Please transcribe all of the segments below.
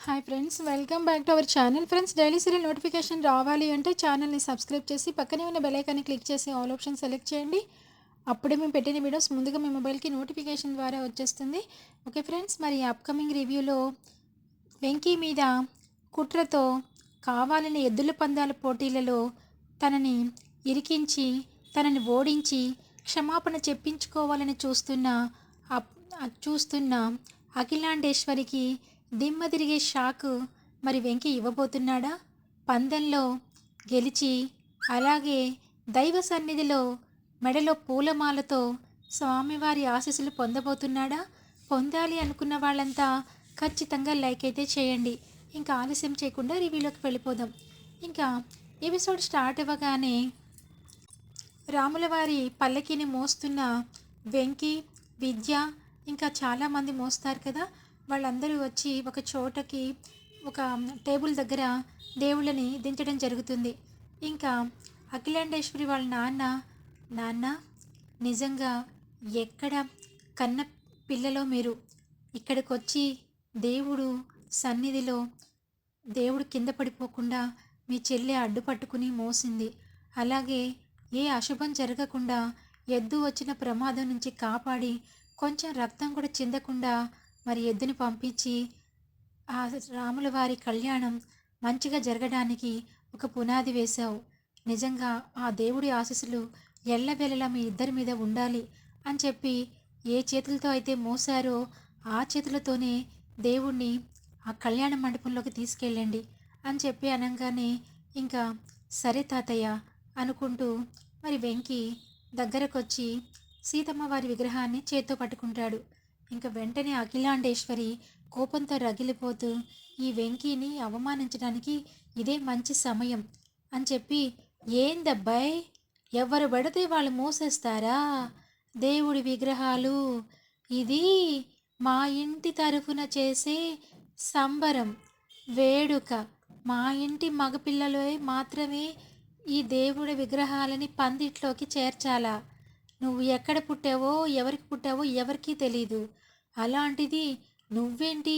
Hi friends welcome back to our channel friends daily serial notification రావాలి అంటే ఛానల్ని subscribe చేసి పక్కనే ఉన్న బెలైకాన్ని క్లిక్ చేసి ఆల్ ఆప్షన్ సెలెక్ట్ చేయండి. అప్పుడే మేము పెట్టిన వీడియోస్ ముందుగా మీ మొబైల్కి నోటిఫికేషన్ ద్వారా వచ్చేస్తుంది. ఓకే ఫ్రెండ్స్ మరి అప్కమింగ్ రివ్యూలో వెంకీ మీద కుట్రతో కావాలని ఎద్దుల పందాల పోటీలలో తనని ఇరికించి తనని ఓడించి క్షమాపణ చెప్పించుకోవాలని చూస్తున్న చూస్తున్న అఖిలాండేశ్వరికి దిమ్మ తిరిగే షాకు మరి వెంకి ఇవ్వబోతున్నాడా? పందెంలో గెలిచి అలాగే దైవ సన్నిధిలో మెడలో పూలమాలతో స్వామివారి ఆశీస్సులు పొందబోతున్నాడా? పొందాలి అనుకున్న వాళ్ళంతా ఖచ్చితంగా లైక్ అయితే చేయండి. ఇంకా ఆలస్యం చేయకుండా రివ్యూలోకి వెళ్ళిపోదాం. ఇంకా ఎపిసోడ్ స్టార్ట్ అవ్వగానే రాములవారి పల్లకిని మోస్తున్న వెంకీ విద్య ఇంకా చాలామంది మోస్తారు కదా? వాళ్ళందరూ వచ్చి ఒక చోటకి ఒక టేబుల్ దగ్గర దేవుళ్ళని దించడం జరుగుతుంది. ఇంకా అఖిలాండేశ్వరి వాళ్ళ నాన్న నాన్న నిజంగా ఎక్కడ కన్న పిల్లలో మీరు? ఇక్కడికి వచ్చి దేవుడు సన్నిధిలో దేవుడు కింద పడిపోకుండా మీ చెల్లె అడ్డుపట్టుకుని మోసింది. అలాగే ఏ అశుభం జరగకుండా ఎద్దు వచ్చిన ప్రమాదం నుంచి కాపాడి కొంచెం రక్తం కూడా చిందకుండా మరి ఎద్దుని పంపించి ఆ రాముల వారి కళ్యాణం మంచిగా జరగడానికి ఒక పునాది వేశావు. నిజంగా ఆ దేవుడి ఆశీస్సులు ఎల్లవేళలా మీ ఇద్దరి మీద ఉండాలి అని చెప్పి ఏ చేతులతో అయితే మోసారో ఆ చేతులతోనే దేవుణ్ణి ఆ కళ్యాణ మండపంలోకి తీసుకెళ్ళండి అని చెప్పి అనగానే ఇంకా సరే తాతయ్య అనుకుంటూ మరి వెంకి దగ్గరకొచ్చి సీతమ్మ వారి విగ్రహాన్ని చేత్తో పట్టుకుంటాడు. ఇంకా వెంటనే అఖిలాండేశ్వరి కోపంతో రగిలిపోతూ ఈ వెంకీని అవమానించడానికి ఇదే మంచి సమయం అని చెప్పి ఏందబ్బాయ్ ఎవరు పడితే వాళ్ళు మోసేస్తారా? దేవుడి విగ్రహాలు ఇది మా ఇంటి తరఫున చేసే సంబరం వేడుక. మా ఇంటి మగపిల్లలే మాత్రమే ఈ దేవుడి విగ్రహాలని పందిట్లోకి చేర్చాలా? నువ్వు ఎక్కడ పుట్టావో ఎవరికి పుట్టావో ఎవరికీ తెలీదు. అలాంటిది నువ్వేంటి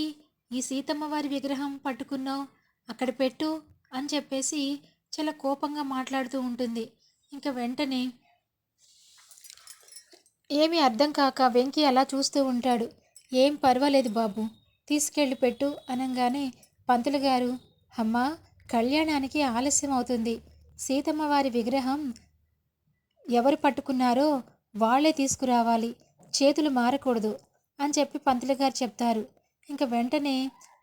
ఈ సీతమ్మ వారి విగ్రహం పట్టుకున్నావు? అక్కడ పెట్టు అని చెప్పేసి చాలా కోపంగా మాట్లాడుతూ ఉంటుంది. ఇంకా వెంటనే ఏమీ అర్థం కాక వెంకీ అలా చూస్తూ ఉంటాడు. ఏం పర్వాలేదు బాబు తీసుకెళ్ళి పెట్టు అనగానే పంతులు గారు అమ్మా కళ్యాణానికి ఆలస్యం అవుతుంది సీతమ్మ వారి విగ్రహం ఎవరు పట్టుకున్నారో వాళ్ళే తీసుకురావాలి. చేతులు మారకూడదు అని చెప్పి పంతులు గారు చెప్తారు. ఇంక వెంటనే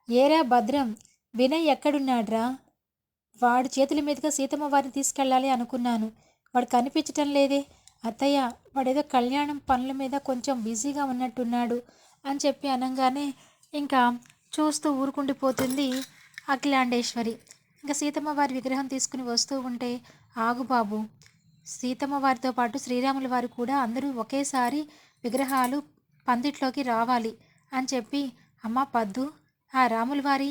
ఏరా భద్రం వినయ్ ఎక్కడున్నాడ్రా? వాడి చేతుల మీదుగా సీతమ్మ వారిని తీసుకెళ్ళాలి అనుకున్నాను. వాడు కనిపించటం లేదే. అత్తయ్య వాడేదో కళ్యాణం పనుల మీద కొంచెం బిజీగా ఉన్నట్టున్నాడు అని చెప్పి అనగానే ఇంకా చూస్తూ ఊరుకుండిపోతుంది అఖిలాండేశ్వరి. ఇంకా సీతమ్మ వారి విగ్రహం తీసుకుని వస్తూ ఉంటే ఆగు బాబు సీతమ్మ వారితో పాటు శ్రీరాముల వారు కూడా అందరూ ఒకేసారి విగ్రహాలు పందిట్లోకి రావాలి అని చెప్పి అమ్మ పద్దు ఆ రాముల వారి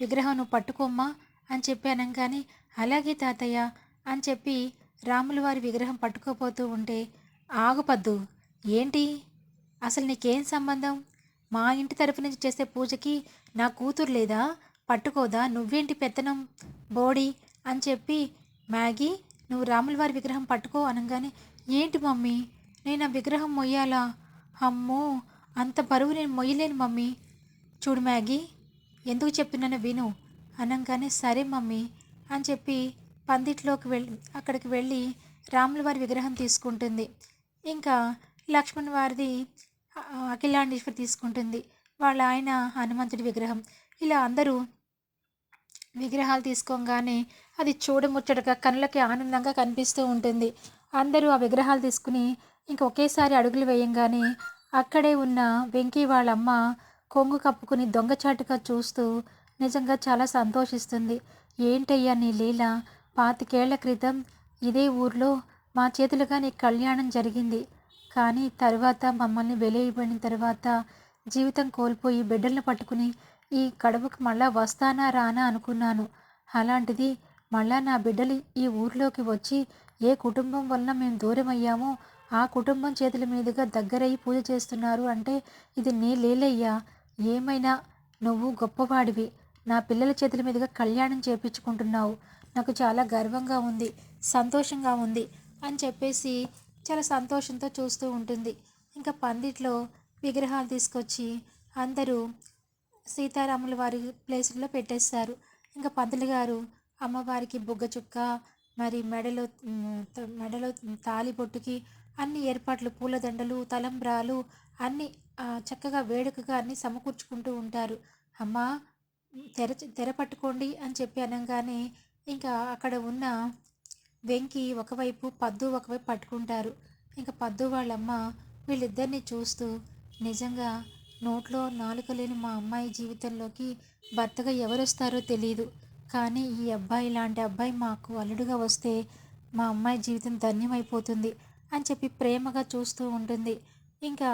విగ్రహం నువ్వు పట్టుకోమ్మా అని చెప్పి అనగానే అలాగే తాతయ్య అని చెప్పి రాముల వారి విగ్రహం పట్టుకోపోతూ ఉంటే ఆగు పద్దు ఏంటి? అసలు నీకేం సంబంధం? మా ఇంటి తరపు నుంచి చేసే పూజకి నా కూతురు లేదా? పట్టుకోదా? నువ్వేంటి పెత్తనం బోడి అని చెప్పి మ్యాగీ నువ్వు రాముల వారి విగ్రహం పట్టుకో అనగానే ఏంటి మమ్మీ? నేను ఆ విగ్రహం మొయ్యాలా? అమ్మో! అంత బరువు నేను మొయ్యలేను మమ్మీ. చూడు మ్యాగీ ఎందుకు చెప్తున్నానో విను అనగానే సరే మమ్మీ అని చెప్పి పందిట్లోకి వెళ్ళి అక్కడికి వెళ్ళి రాముల వారి విగ్రహం తీసుకుంటుంది. ఇంకా లక్ష్మణ్ వారిది అఖిలాండేశ్వరి తీసుకుంటుంది. వాళ్ళ ఆయన హనుమంతుడి విగ్రహం. ఇలా అందరూ విగ్రహాలు తీసుకోగానే అది చూడముచ్చటగా కనులకి ఆనందంగా కనిపిస్తూ ఉంటుంది. అందరూ ఆ విగ్రహాలు తీసుకుని ఇంక ఒకేసారి అడుగులు వేయంగానే అక్కడే ఉన్న వెంకీ వాళ్ళమ్మ కొంగు కప్పుకుని దొంగచాటుగా చూస్తూ నిజంగా చాలా సంతోషిస్తుంది. ఏంటయ్యా నీ లీల? పాతికేళ్ళ క్రితం ఇదే ఊర్లో మా చేతులుగా నీ కళ్యాణం జరిగింది. కానీ తర్వాత మమ్మల్ని వెలియబడిన తర్వాత జీవితం కోల్పోయి బిడ్డలను పట్టుకుని ఈ కడవకు మళ్ళా వస్తానా రానా అనుకున్నాను. అలాంటిది మళ్ళా నా బిడ్డలు ఈ ఊర్లోకి వచ్చి ఏ కుటుంబం వలన మేము దూరం అయ్యామో ఆ కుటుంబం చేతుల మీదుగా దగ్గరయ్యి పూజ చేస్తున్నారు అంటే ఇది నీ లేలయ్యా. ఏమైనా నువ్వు గొప్పవాడివి. నా పిల్లల చేతుల మీదుగా కళ్యాణం చేపించుకుంటున్నావు. నాకు చాలా గర్వంగా ఉంది సంతోషంగా ఉంది అని చెప్పేసి చాలా సంతోషంతో చూస్తూ ఉంటుంది. ఇంకా పందిట్లో విగ్రహాలు తీసుకొచ్చి అందరూ సీతారాముల వారి ప్లేసుల్లో పెట్టేస్తారు ఇంకా పంతులు గారు అమ్మవారికి బుగ్గ చుక్క మరి మెడలో మెడలో తాలి బొట్టుకి అన్ని ఏర్పాట్లు పూలదండలు తలంబ్రాలు అన్ని చక్కగా వేడుకగా అన్ని సమకూర్చుకుంటూ ఉంటారు. అమ్మ తెర తెర పట్టుకోండి అని చెప్పి అనగానే ఇంకా అక్కడ ఉన్న వెంకి ఒకవైపు పద్దు ఒకవైపు పట్టుకుంటారు. ఇంకా పద్దు వాళ్ళమ్మ వీళ్ళిద్దరిని చూస్తూ నిజంగా నోట్లో నాలుక లేని మా అమ్మాయి జీవితంలోకి భర్తగా ఎవరు వస్తారో తెలియదు కానీ ఈ అబ్బాయి లాంటి అబ్బాయి మాకు అల్లుడుగా వస్తే మా అమ్మాయి జీవితం ధన్యమైపోతుంది అని చెప్పి ప్రేమగా చూస్తూ ఉంటుంది. ఇంకా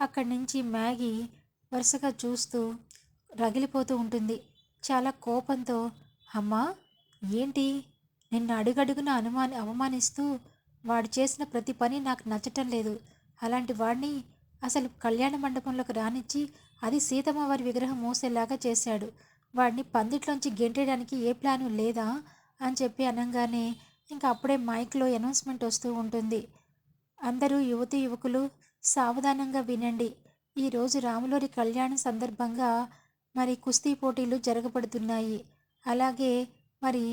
అక్కడి నుంచి మ్యాగీ వరుసగా చూస్తూ రగిలిపోతూ ఉంటుంది. చాలా కోపంతో అమ్మా ఏంటి? నిన్ను అడుగడుగున అనుమాని అవమానిస్తూ వాడు చేసిన ప్రతి పని నాకు నచ్చటం లేదు. అలాంటి వాడిని అసలు కళ్యాణ మండపంలోకి రానిచ్చి అది సీతమ్మ వారి విగ్రహం మూసేలాగా చేశాడు. వాడిని పందిట్లోంచి గెంటేయడానికి ఏ ప్లాను లేదా అని చెప్పి అనగానే ఇంకా అప్పుడే మైక్లో అనౌన్స్మెంట్ వస్తూ ఉంటుంది. అందరూ యువతి యువకులు సావధానంగా వినండి. ఈరోజు రాములోరి కళ్యాణం సందర్భంగా మరి కుస్తీ పోటీలు జరగబడుతున్నాయి. అలాగే మరి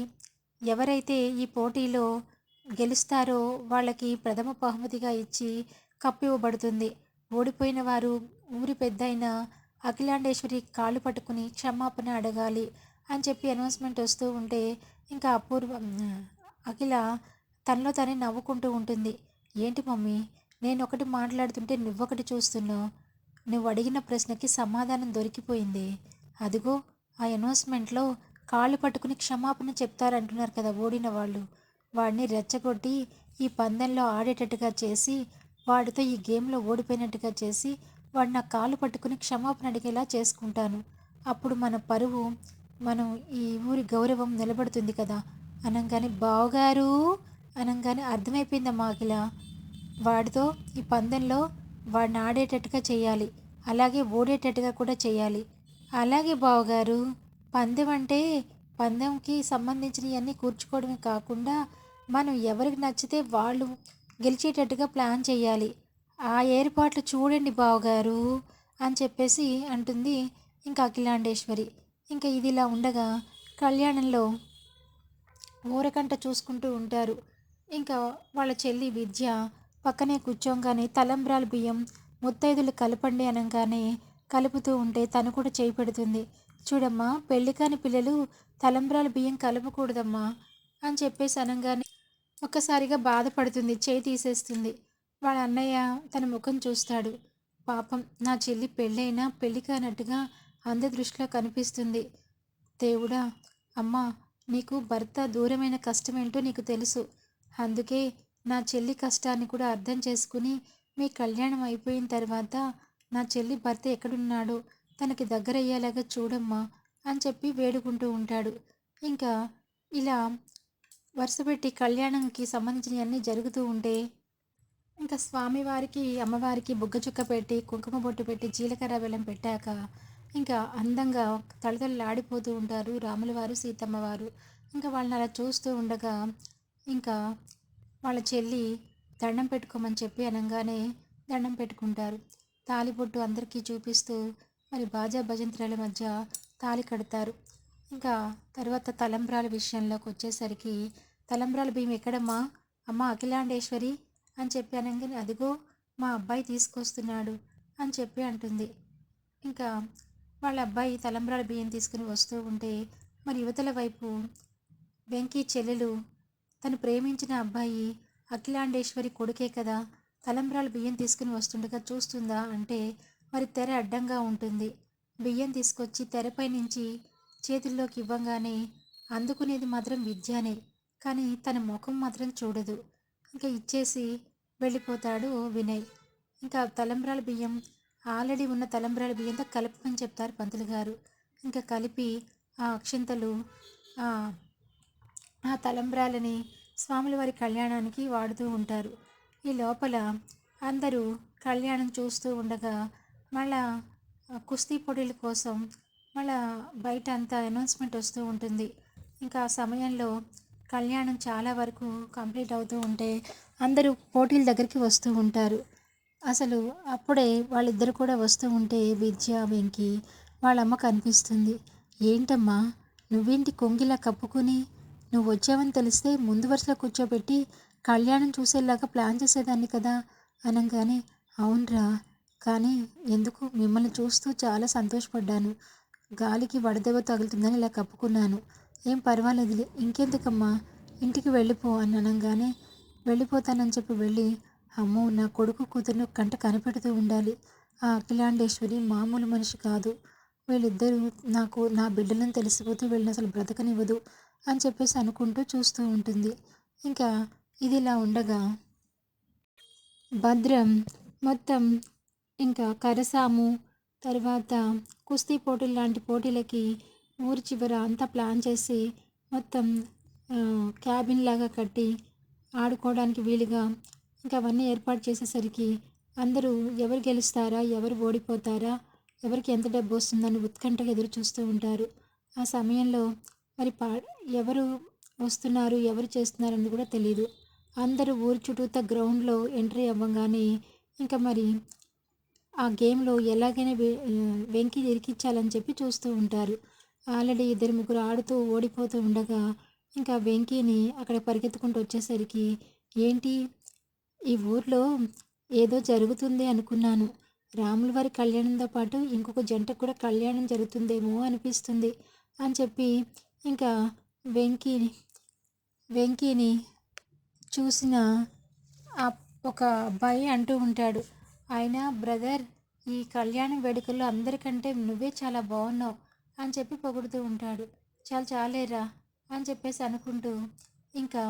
ఎవరైతే ఈ పోటీలో గెలుస్తారో వాళ్ళకి ప్రథమ బహుమతిగా ఇచ్చి కప్పివ్వబడుతుంది. ఓడిపోయిన వారు ఊరి పెద్దయిన అఖిలాండేశ్వరి కాళ్ళు పట్టుకుని క్షమాపణ అడగాలి అని చెప్పి అనౌన్స్మెంట్ వస్తూ ఉంటే ఇంకా అపూర్వ అఖిల తనలో తనే నవ్వుకుంటూ ఉంటుంది. ఏంటి మమ్మీ నేను ఒకటి మాట్లాడుతుంటే నువ్వొకటి చూస్తున్నావు. నువ్వు అడిగిన ప్రశ్నకి సమాధానం దొరికిపోయింది. అదిగో ఆ అనౌన్స్మెంట్లో కాళ్ళు పట్టుకుని క్షమాపణ చెప్తారంటున్నారు కదా ఓడిన వాళ్ళు. వాడిని రెచ్చగొట్టి ఈ పందెంలో ఆడేటట్టుగా చేసి వాడితో ఈ గేమ్లో ఓడిపోయినట్టుగా చేసి వాడు నా కాళ్ళు పట్టుకుని క్షమాపణ అడిగేలా చేసుకుంటాను. అప్పుడు మన పరువు మనం ఈ ఊరి గౌరవం నిలబడుతుంది కదా. అనగానే బావగారు! అనగానే అర్థమైపోయింది మాకిల? వాడితో ఈ పందెంలో వాడిని ఆడేటట్టుగా చేయాలి. అలాగే ఓడేటట్టుగా కూడా చేయాలి. అలాగే బావగారు పందెం అంటే పందెంకి సంబంధించినవన్నీ కూర్చుకోవడమే కాకుండా మనం ఎవరికి నచ్చితే వాళ్ళు గెలిచేటట్టుగా ప్లాన్ చేయాలి ఆ ఏర్పాట్లు చూడండి బావగారు అని చెప్పేసి అంటుంది ఇంకా అఖిలాండేశ్వరి. ఇంకా ఇది ఇలా ఉండగా కళ్యాణంలో ఊరకంట చూసుకుంటూ ఉంటారు. ఇంకా వాళ్ళ చెల్లి విద్య పక్కనే కూర్చోంగానే తలంబ్రాల బియ్యం ముత్తైదులు కలపండి అనగానే కలుపుతూ ఉంటే తను కూడా చేయి పెడుతుంది. చూడమ్మా పెళ్ళి కాని పిల్లలు తలంబ్రాల బియ్యం కలపకూడదమ్మా అని చెప్పేసి అనగానే ఒక్కసారిగా బాధపడుతుంది చేయి తీసేస్తుంది. వాళ్ళ అన్నయ్య తన ముఖం చూస్తాడు. పాపం నా చెల్లి పెళ్ళైనా పెళ్ళి కానట్టుగా అందరి దృష్టిలో కనిపిస్తుంది. దేవుడా అమ్మా నీకు భర్త దూరమైన కష్టమేంటో నీకు తెలుసు. అందుకే నా చెల్లి కష్టాన్ని కూడా అర్థం చేసుకుని మీ కళ్యాణం అయిపోయిన తర్వాత నా చెల్లి భర్త ఎక్కడున్నాడో తనకి దగ్గరయ్యేలాగా చూడమ్మా అని చెప్పి వేడుకుంటూ ఉంటాడు. ఇంకా ఇలా వరుసపెట్టి కళ్యాణంకి సంబంధించినవన్నీ జరుగుతూ ఉంటే ఇంకా స్వామివారికి అమ్మవారికి బుగ్గ చుక్క పెట్టి కుంకుమ బొట్టు పెట్టి జీలకర్ర బెల్లం పెట్టాక ఇంకా అందంగా తళతళలాడిపోతూ ఉంటారు రాముల వారు సీతమ్మ వారు. ఇంకా వాళ్ళని అలా చూస్తూ ఉండగా ఇంకా వాళ్ళ చెల్లి దండం పెట్టుకోమని చెప్పి అనగానే దండం పెట్టుకుంటారు. తాలిబొట్టు అందరికీ చూపిస్తూ మరి బాజా భజంత్రాల మధ్య తాలి కడతారు. ఇంకా తర్వాత తలంబ్రాల విషయంలోకి వచ్చేసరికి తలంబ్రాల బియ్యం ఎక్కడమ్మా? అమ్మ అఖిలాండేశ్వరి అని చెప్పి అనగానే అదిగో మా అబ్బాయి తీసుకొస్తున్నాడు అని చెప్పి అంటుంది. ఇంకా వాళ్ళ అబ్బాయి తలంబ్రాల బియ్యం తీసుకుని వస్తూ ఉంటే మరి యువతల వైపు వెంకీ చెల్లెలు తను ప్రేమించిన అబ్బాయి అఖిలాండేశ్వరి కొడుకే కదా తలంబ్రాలు బియ్యం తీసుకుని వస్తుండగా చూస్తుందా అంటే మరి తెర అడ్డంగా ఉంటుంది. బియ్యం తీసుకొచ్చి తెరపై నుంచి చేతుల్లోకి ఇవ్వగానే అందుకునేది మాత్రం విద్యనే. కానీ తన ముఖం మాత్రం చూడదు. ఇంకా ఇచ్చేసి వెళ్ళిపోతాడు వినయ్. ఇంకా తలంబ్రాల బియ్యం ఆల్రెడీ ఉన్న తలంబ్రాల బియ్యంతో కలపమని చెప్తారు పంతులు గారు. ఇంకా కలిపి ఆ అక్షింతలు ఆ తలంబ్రాలని స్వాముల వారి కళ్యాణానికి వాడుతూ ఉంటారు. ఈ లోపల అందరూ కళ్యాణం చూస్తూ ఉండగా మళ్ళా కుస్తీ పోటీల కోసం మళ్ళా బయట అంతా అనౌన్స్మెంట్ వస్తూ ఉంటుంది. ఇంకా ఆ సమయంలో కళ్యాణం చాలా వరకు కంప్లీట్ అవుతూ ఉంటే అందరూ పోటీల దగ్గరికి వస్తూ ఉంటారు. అసలు అప్పుడే వాళ్ళిద్దరు కూడా వస్తూ ఉంటే విద్య వెంకి వాళ్ళమ్మ కనిపిస్తుంది. ఏంటమ్మా నువ్వేంటి కొంగిలా కప్పుకుని? నువ్వు వచ్చావని తెలిస్తే ముందు వరుసలో కూర్చోబెట్టి కళ్యాణం చూసేలాగా ప్లాన్ చేసేదాన్ని కదా? అనగానే అవునరా కానీ ఎందుకు? మిమ్మల్ని చూస్తూ చాలా సంతోషపడ్డాను. గాలికి వడదెబ్బ తగులుతుందని ఇలా కప్పుకున్నాను. ఏం పర్వాలేదులే ఇంకెందుకమ్మా? ఇంటికి వెళ్ళిపో అని అనగానే వెళ్ళిపోతానని చెప్పి వెళ్ళి అమ్మో నా కొడుకు కూతురును కంట కనిపెడుతూ ఉండాలి. ఆ అఖిలాండేశ్వరి మామూలు మనిషి కాదు. వీళ్ళిద్దరూ నాకు నా బిడ్డలను తెలిసిపోతే వీళ్ళని అసలు బ్రతకనివ్వదు అని చెప్పేసి అనుకుంటూ చూస్తూ ఉంటుంది. ఇంకా ఇది ఇలా ఉండగా భద్రం మొత్తం ఇంకా కరసాము తర్వాత కుస్తీ పోటీలు లాంటి పోటీలకి ఊరి చివర అంతా ప్లాన్ చేసి మొత్తం క్యాబిన్ లాగా కట్టి ఆడుకోవడానికి వీలుగా ఇంకా అవన్నీ ఏర్పాటు చేసేసరికి అందరూ ఎవరు గెలుస్తారా ఎవరు ఓడిపోతారా ఎవరికి ఎంత డబ్బు వస్తుందని ఉత్కంఠగా ఎదురు చూస్తూ ఉంటారు. ఆ సమయంలో మరి పా ఎవరు వస్తున్నారు ఎవరు చేస్తున్నారని కూడా తెలియదు అందరూ ఊరి చుట్టూతా గ్రౌండ్లో ఎంట్రీ అవ్వగానే ఇంకా మరి ఆ గేమ్లో ఎలాగైనా వెంకి ఇరికిచ్చాలని చెప్పి చూస్తూ ఉంటారు. ఆల్రెడీ ఇద్దరు ముగ్గురు ఆడుతూ ఓడిపోతూ ఉండగా ఇంకా వెంకీని అక్కడ పరిగెత్తుకుంటూ వచ్చేసరికి ఏంటి? ఈ ఊర్లో ఏదో జరుగుతుంది అనుకున్నాను. రాముల వారి కళ్యాణంతో పాటు ఇంకొక జంటకు కూడా కళ్యాణం జరుగుతుందేమో అనిపిస్తుంది అని చెప్పి ఇంకా వెంకీని వెంకీని చూసిన ఒక అబ్బాయి అంటూ ఉంటాడు. అయినా బ్రదర్ ఈ కళ్యాణ వేడుకల్లో అందరికంటే నువ్వే చాలా బాగున్నావు అని చెప్పి పొగుడుతూ ఉంటాడు. చాలా చాలేరా అని చెప్పేసి అనుకుంటూ ఇంకా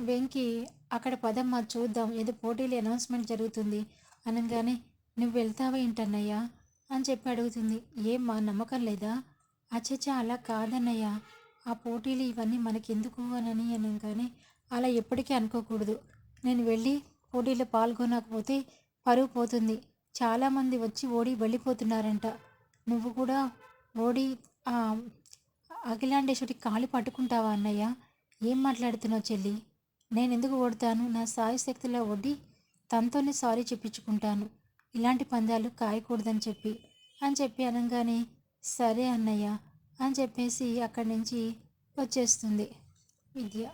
వెంకి అక్కడ పదమ్మా చూద్దాం ఏదో పోటీలు అనౌన్స్మెంట్ జరుగుతుంది. అనగానే నువ్వు వెళ్తావా ఏంటన్నయ్యా? అని చెప్పి అడుగుతుంది. ఏమ్మా నమ్మకం లేదా? అచ్చచ్చా అలా కాదన్నయ్యా. ఆ పోటీలు ఇవన్నీ మనకెందుకు? అని అనగానే అలా ఎప్పటికీ అనుకోకూడదు. నేను వెళ్ళి పోటీలో పాల్గొనకపోతే పరువు పోతుంది. చాలామంది వచ్చి ఓడి వెళ్ళిపోతున్నారంట. నువ్వు కూడా ఓడి అఖిలాండేశ్వరి కాళ్ళు పట్టుకుంటావా అన్నయ్య? ఏం మాట్లాడుతున్నావు చెల్లి? నేను ఎందుకు ఓడతాను? నా సాయి శక్తిలో ఓడి తనతోనే సారీ చెప్పించుకుంటాను. ఇలాంటి పందాలు కాయకూడదని చెప్పి. అని చెప్పి అనగానే సరే అన్నయ్య అని చెప్పేసి అక్కడి నుంచి వచ్చేస్తుంది విద్య.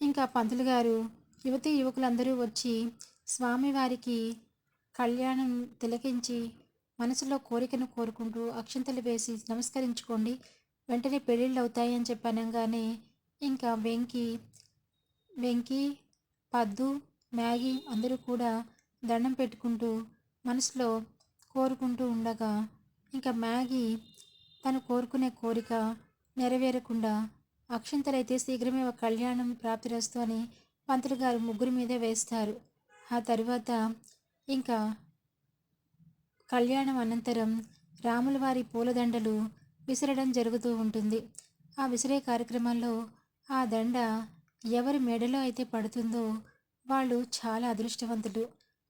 ఇంకా పంతులు గారు యువతి యువకులందరూ వచ్చి స్వామివారికి కళ్యాణం తిలకించి మనసులో కోరికను కోరుకుంటూ అక్షంతలు వేసి నమస్కరించుకోండి. వెంటనే పెళ్ళిళ్ళు అవుతాయి అని ఇంకా వెంకి వెంకి పద్దు మ్యాగీ అందరూ కూడా దండం పెట్టుకుంటూ మనసులో కోరుకుంటూ ఉండగా ఇంకా మ్యాగీ తను కోరుకునే కోరిక నెరవేరకుండా అక్షంతలైతే శీఘ్రమే ఒక కళ్యాణం ప్రాప్తిరస్తు అని పంతులు గారు ముగ్గురు మీదే వేస్తారు. ఆ తర్వాత ఇంకా కళ్యాణం అనంతరం రాముల వారి పూలదండలు విసరడం జరుగుతూ ఉంటుంది. ఆ విసిరే కార్యక్రమంలో ఆ దండ ఎవరి మెడలో అయితే పడుతుందో వాళ్ళు చాలా అదృష్టవంతులు.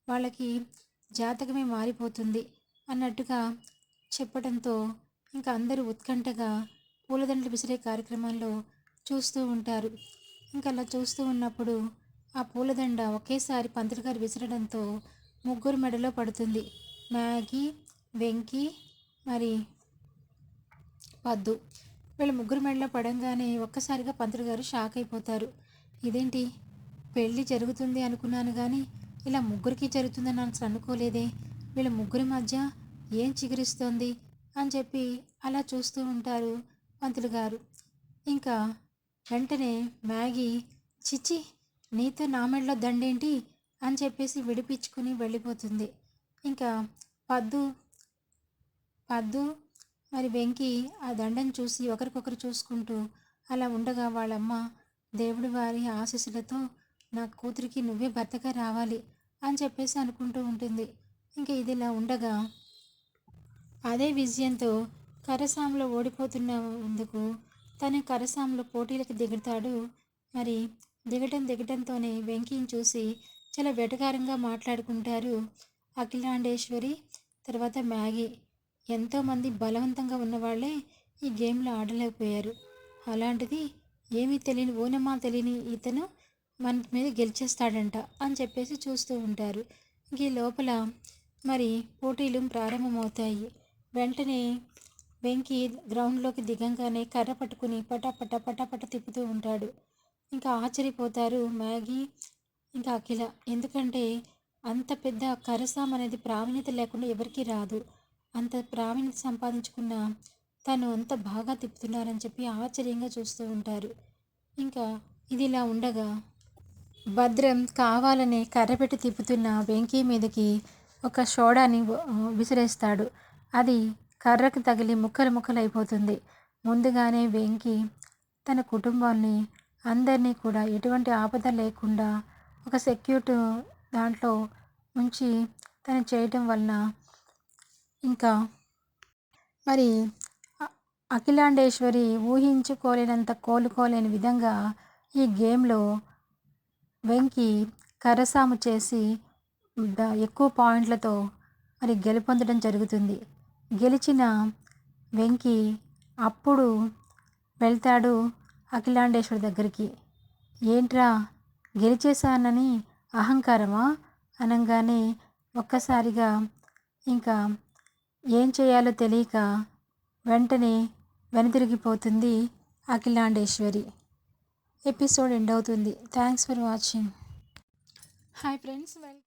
వాళ్ళకి జాతకమే మారిపోతుంది అన్నట్టుగా చెప్పడంతో ఇంకా అందరూ ఉత్కంఠగా పూలదండలు విసిరే కార్యక్రమంలో చూస్తూ ఉంటారు. ఇంకా అలా చూస్తూ ఉన్నప్పుడు ఆ పూలదండ ఒకేసారి పంతులు గారు విసరడంతో ముగ్గురు మెడలో పడుతుంది. మ్యాగీ వెంకీ మరి పద్దు. వీళ్ళ ముగ్గురు మెడలో పడంగానే ఒక్కసారిగా పంతులు గారు షాక్ అయిపోతారు. ఇదేంటి? పెళ్ళి జరుగుతుంది అనుకున్నాను కానీ ఇలా ముగ్గురికి జరుగుతుందని అసలు అనుకోలేదే. వీళ్ళ ముగ్గురి మధ్య ఏం చిగురిస్తోంది అని చెప్పి అలా చూస్తూ ఉంటారు పంతులు గారు. ఇంకా వెంటనే మ్యాగీ చిచ్చి నీతో నా మెడలో దండేంటి? అని చెప్పేసి విడిపించుకుని వెళ్ళిపోతుంది. ఇంకా పద్దు పద్దు మరి వెంకి ఆ దండను చూసి ఒకరికొకరు చూసుకుంటూ అలా ఉండగా వాళ్ళమ్మ దేవుడి వారి ఆశీస్సులతో నా కూతురికి నువ్వే భర్తగా రావాలి అని చెప్పేసి అనుకుంటూ ఉంటుంది. ఇంకా ఇది ఇలా ఉండగా అదే విజయంతో కరసాంలో ఓడిపోతున్నందుకు తను కరసాంలో పోటీలకు దిగుతాడు. మరి దిగటం దిగటంతోనే వెంకీని చూసి చాలా వెటకారంగా మాట్లాడుకుంటారు అఖిలాండేశ్వరి తర్వాత మ్యాగీ. ఎంతోమంది బలవంతంగా ఉన్నవాళ్ళే ఈ గేమ్లో ఆడలేకపోయారు. అలాంటిది ఏమీ తెలియని ఓనమా తెలియని ఇతను మన మీద గెలిచేస్తాడంట అని చెప్పేసి చూస్తూ ఉంటారు. ఈ లోపల మరి పోటీలు ప్రారంభమవుతాయి. వెంటనే వెంకీ గ్రౌండ్లోకి దిగంగానే కర్ర పట్టుకుని పటాపట పటాపట తిప్పుతూ ఉంటాడు. ఇంకా ఆశ్చర్యపోతారు మ్యాగీ ఇంకా అఖిల. ఎందుకంటే అంత పెద్ద కరసాం అనేది ప్రావీణ్యత లేకుండా ఎవరికీ రాదు. అంత ప్రావీణ్యత సంపాదించుకున్న తను అంత బాగా తిప్పుతున్నారని చెప్పి ఆశ్చర్యంగా చూస్తూ ఉంటారు. ఇంకా ఇది ఇలా ఉండగా భద్రం కావాలని కర్రపెట్టి తిప్పుతున్న వెంకీ మీదకి ఒక షోడాని విసిరేస్తాడు. అది కర్రకు తగిలి ముక్కలు ముక్కలు అయిపోతుంది ముందుగానే వెంకి తన కుటుంబాన్ని అందరినీ కూడా ఎటువంటి ఆపద లేకుండా ఒక సెక్యూరిటీ దాంట్లో ఉంచి తను చేయటం వలన ఇంకా మరి అఖిలాండేశ్వరి ఊహించుకోలేనంత కోలుకోలేని విధంగా ఈ గేమ్లో వెంకి కరసాము చేసి ఎక్కువ పాయింట్లతో మరి గెలుపొందడం జరుగుతుంది. గెలిచిన వెంకి అప్పుడు వెళ్తాడు అఖిలాండేశ్వరి దగ్గరికి. ఏంట్రా గెలిచేశానని అహంకారమా? అనగానే ఒక్కసారిగా ఇంకా ఏం చేయాలో తెలియక వెంటనే వెనుతిరిగిపోతుంది అఖిలాండేశ్వరి. ఎపిసోడ్ ఎండ్ అవుతుంది. Thanks for watching. Hi friends well